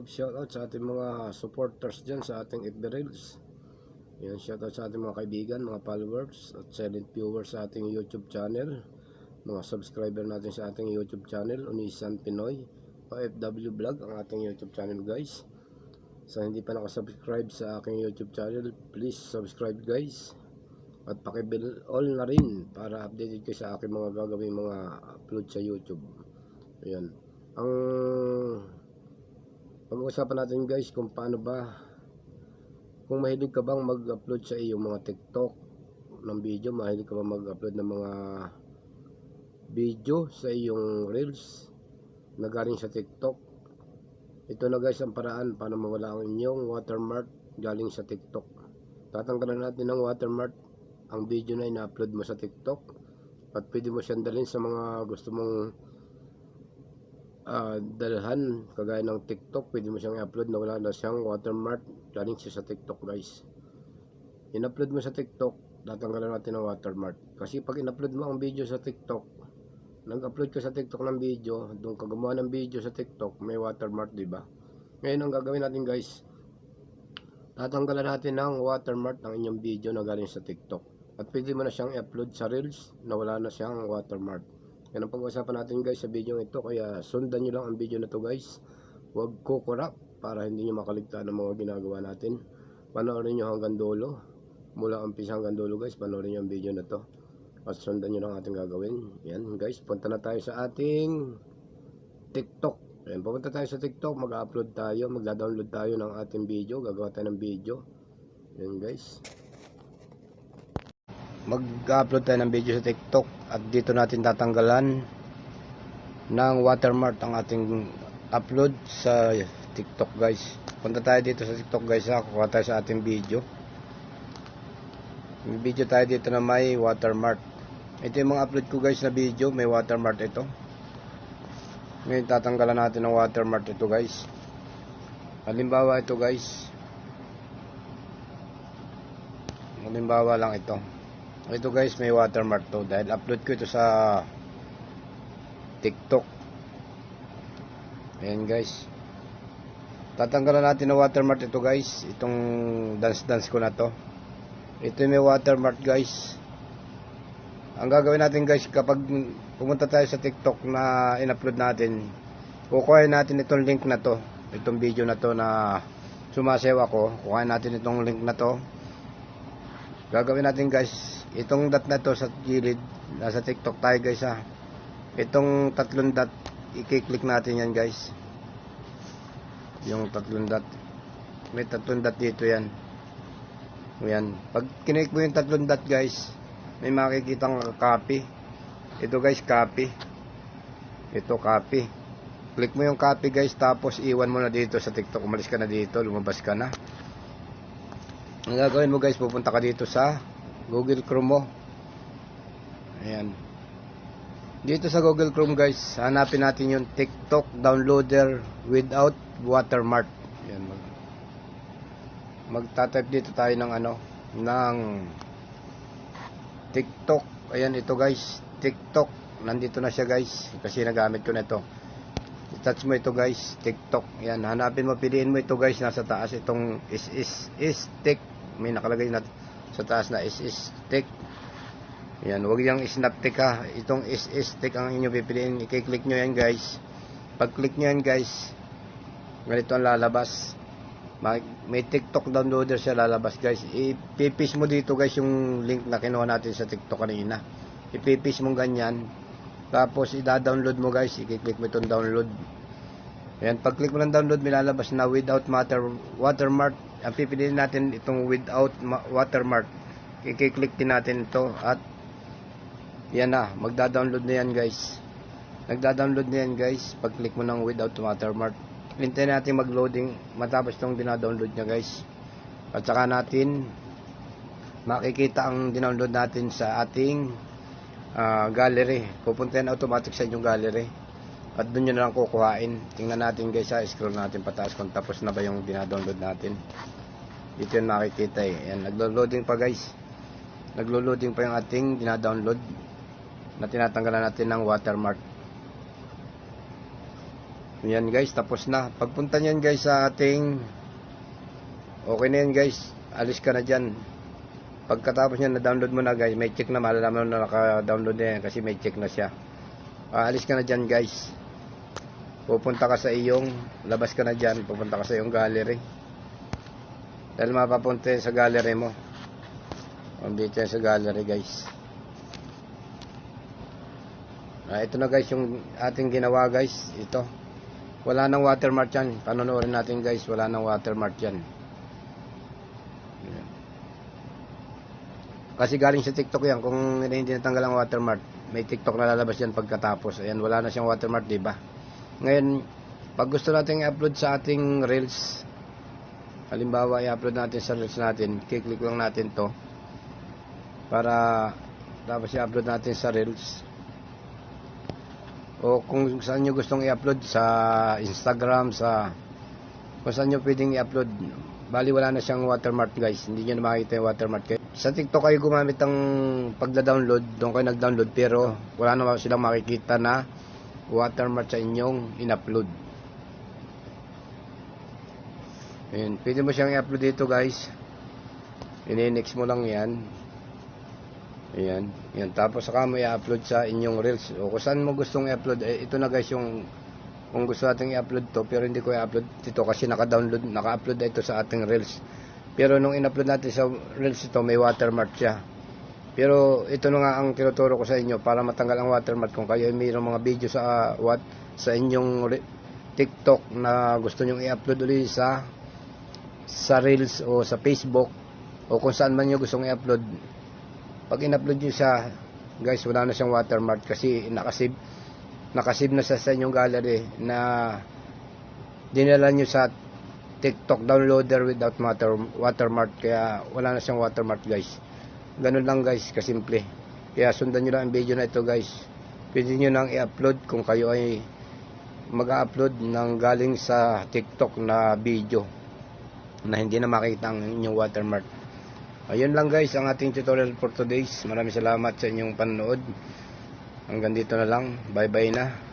Love shoutout sa ating mga supporters dyan sa ating FB Reels. Ayan, shoutout sa ating mga kaibigan, mga followers at silent viewers sa ating YouTube channel. Mga subscriber natin sa ating YouTube channel, Unisan Pinoy, OFW Vlog, ang ating YouTube channel guys. Sa hindi pa nakasubscribe sa aking YouTube channel, please subscribe guys. At pakibell all na rin para updated kayo sa aking mga gagawin mga upload sa YouTube. Ayan ang pag-uusapan natin guys kung paano ba kung mahilig ka bang mag-upload sa iyong mga TikTok ng video, mahilig ka ba mag-upload ng mga video sa iyong Reels na galing sa TikTok? Ito na guys ang paraan paano mawala ang inyong watermark galing sa TikTok. Tatanggalan natin ng watermark ang video na ina-upload mo sa TikTok at pwede mo siyang dalhin sa mga gusto mong ah, dalhan kagaya ng TikTok pwede mo siyang i-upload na wala na siyang watermark galing siya sa TikTok guys. In-upload mo sa TikTok tatanggalan natin ng watermark. Kasi pag in-upload mo ang video sa TikTok nag-upload ka sa TikTok ng video doon ka gumawa ng video sa TikTok may watermark di ba? Ngayon ang gagawin natin guys tatanggalan natin ng watermark ng inyong video na galing sa TikTok. At pwede mo na siyang i-upload sa Reels na wala na siyang watermark yan ang pag-uusapan natin guys sa video ito. Kaya sundan nyo lang ang video na to guys. Huwag kukurap para hindi nyo makaligtaan ng mga ginagawa natin. Panoorin nyo hanggang dulo. Mula umpisa hanggang dulo guys panoorin nyo ang video na to. At sundan nyo lang ating gagawin. Yan guys punta na tayo sa ating tiktok. Yan pupunta tayo sa tiktok. Mag-upload tayo magda-download tayo ng ating video. Gagawa tayo ng video. Yan guys mag-upload tayo ng video sa TikTok at dito natin tatanggalan ng watermark ang ating upload sa TikTok guys. Punta tayo dito sa TikTok guys ha, kuha tayo sa ating video. May video tayo dito na may watermark. Ito yung mga upload ko guys na video, may watermark ito. Ngayon tatanggalan natin ng watermark ito guys. Halimbawa ito guys. Halimbawa lang ito. Ito guys, may watermark to dahil upload ko ito sa TikTok. Ayan guys. Tatanggalan natin ng watermark ito guys. Itong dance-dance ko na to. Ito may watermark guys. Ang gagawin natin guys kapag pumunta tayo sa TikTok na in-upload natin, kukuha natin itong link na to. Itong video na to na sumasayaw ako. Kukuha natin itong link na to. Gagawin natin guys, itong dot na to sa gilid, nasa TikTok tayo guys ha. Itong tatlong dot, i-click natin yan guys. Yung tatlong dot. May tatlong dot dito yan. Yan. Pag kinik mo yung tatlong dot guys, may makikitang copy. Ito guys, copy. Ito copy. Click mo yung copy guys, tapos iwan mo na dito sa TikTok. Umalis ka na dito, lumabas ka na. Ang gagawin mo guys, pupunta ka dito sa Google Chrome mo. Ayan. Dito sa Google Chrome guys, hanapin natin yung TikTok downloader without watermark. Ayan. Mag Magta-type dito tayo ng ano, ng TikTok. Ayan ito guys, TikTok. Nandito na siya guys, kasi nagamit ko na ito. I-touch mo ito guys, TikTok. Ayan, hanapin mo, piliin mo ito guys, nasa taas itong is is is tick. May nakalagay na sa taas na is is tick. Ayan, huwag yung snap tick ha. Itong is is tick ang inyo pipiliin. I-click nyo yan guys. Pag click nyo yan guys, ganito ang lalabas. May, TikTok downloader siya lalabas guys. Ipipis mo dito guys yung link na kinuha natin sa TikTok kanina. Ipipis mo ganyan. Tapos i-download mo guys. I-click mo itong download. Ayan, pag click mo ng download, may lalabas na without matter, watermark. Ang pipiliin natin itong without ma- watermark. I-click din natin ito at yan na, magda-download na yan guys. Nagda-download na yan guys. Pag click mo ng without watermark. hintayin natin mag-loading matapos itong dinadownload niya guys. At saka natin makikita ang dinownload natin sa ating ah, gallery. Pupuntahin automatic sa inyong gallery. At doon nyo na lang kukuhain. Tingnan natin guys ha, scroll natin pataas kung tapos na ba yung dinadownload natin. Dito yun makikita eh. Yan, naglo-loading pa guys. Naglo-loading pa yung ating dinadownload na tinatanggalan natin ng watermark. Yan guys, tapos na. Pagpunta niyan guys sa ating okay na yan guys. Alis ka na dyan. Pagkatapos niya na-download mo na guys, may check na malalaman mo na naka-download na yan kasi may check na siya. Aalis ka na dyan guys. Pupunta ka sa iyong, labas ka na dyan, pupunta ka sa iyong gallery. Dahil mapapunta sa gallery mo. Dito sa gallery guys. Ah, ito na guys yung ating ginawa guys. Ito. Wala nang watermark yan. Panonoodin natin guys. Wala nang watermark yan. Kasi galing sa TikTok yan. Kung hindi natanggal ang watermark, may TikTok na lalabas yan pagkatapos. Ayan, wala na siyang watermark, di ba? Ngayon, pag gusto natin i-upload sa ating Reels, halimbawa i-upload natin sa Reels natin, kiklik lang natin to para tapos i-upload natin sa Reels. O kung saan nyo gustong i-upload sa Instagram, sa kung saan nyo pwedeng i-upload. Bali wala na siyang watermark guys. Hindi nyo na makikita yung watermark. Sa TikTok kayo gumamit ng pagda-download. Doon kayo nag-download pero wala na silang makikita na watermark sa inyong in-upload. Ayun. Pwede mo siyang i-upload dito guys. Ini-next mo lang yan. Ayan. Yan. Tapos saka mo i-upload sa inyong reels. O kung saan mo gustong i-upload. Eh, ito na guys yung kung gusto nating i-upload to pero hindi ko i-upload dito kasi naka-download, naka-upload na ito sa ating reels. Pero nung in-upload natin sa reels ito, may watermark siya. Pero ito na nga ang tinuturo ko sa inyo para matanggal ang watermark kung kayo ay mayroong mga video sa ah, what sa inyong TikTok na gusto nyong i-upload ulit sa sa Reels o sa Facebook o kung saan man nyo gustong i-upload. Pag in-upload nyo siya guys wala na siyang watermark kasi nakasave nakasave na sa, sa inyong gallery na dinala nyo sa TikTok downloader without water, watermark. Kaya wala na siyang watermark guys ganun lang guys kasimple kaya sundan nyo lang ang video na ito guys pwede nyo nang i-upload kung kayo ay mag-upload ng galing sa TikTok na video na hindi na makita ang inyong watermark. Ayun lang guys ang ating tutorial for today's. Maraming salamat sa inyong panonood. Hanggang dito na lang. Bye bye na.